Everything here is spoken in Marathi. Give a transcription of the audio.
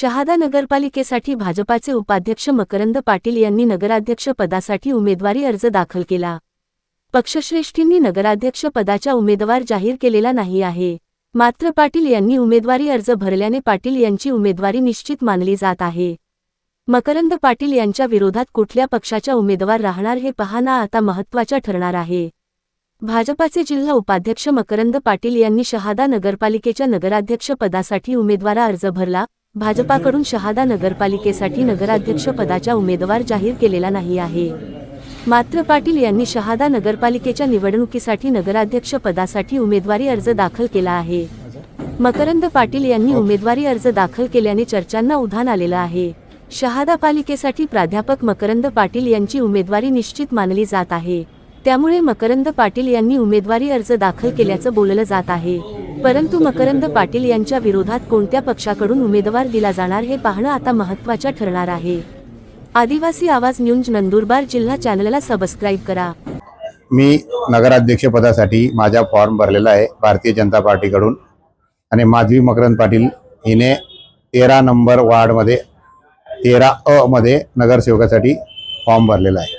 शहादा नगरपालिकेसाठी भाजपाचे उपाध्यक्ष मकरंद पाटील यांनी नगराध्यक्ष पदासाठी उमेदवारी अर्ज दाखल केला. पक्षश्रेष्ठींनी नगराध्यक्ष पदाच्या उमेदवार जाहीर केलेला नाही आहे. मात्र पाटील यांनी उमेदवारी अर्ज भरल्याने पाटील यांची उमेदवारी निश्चित मानली जात आहे. मकरंद पाटील यांच्या विरोधात कुठल्या पक्षाच्या उमेदवार राहणार हे पाहणं आता महत्त्वाच्या ठरणार आहे. भाजपाचे जिल्हा उपाध्यक्ष मकरंद पाटील यांनी शहादा नगरपालिकेच्या नगराध्यक्ष पदासाठी उमेदवारा अर्ज भरला भाजपाकडून शहादा नगरपालिकेसाठी नगराध्यक्ष पदाचा उमेदवार जाहीर केलेला नाही आहे. मात्र पाटील यांनी शहादा नगरपालिकेच्या निवडणुकीसाठी नगराध्यक्ष पदासाठी उमेदवारी अर्ज दाखल केला आहे. मकरंद पाटील यांनी उमेदवारी अर्ज दाखल केल्याने चर्चांना उधाण आलेलं आहे. शहादा पालिकेसाठी प्राध्यापक मकरंद पाटील यांची उमेदवारी निश्चित मानली जात आहे. त्यामुळे मकरंद पाटील यांनी उमेदवारी अर्ज दाखल केल्याचं बोललं जात आहे. परंतु मकरंद पाटील यांच्या विरोधात कोणत्या पक्षाकडून उमेदवार दिला जाणार हे पाहणं आता महत्त्वाचं ठरणार आहे. आदिवासी आवाज न्यूज नंदुरबार जिल्हा चॅनलला सबस्क्राईब करा. मी नगराध्यक्षपदासाठी माझा फॉर्म भरलेला आहे भारतीय जनता पार्टीकडून. आणि माधवी मकरंद पाटील हिने तेरा नंबर वार्डमध्ये तेरा अ मध्ये नगरसेवकासाठी फॉर्म भरलेला आहे.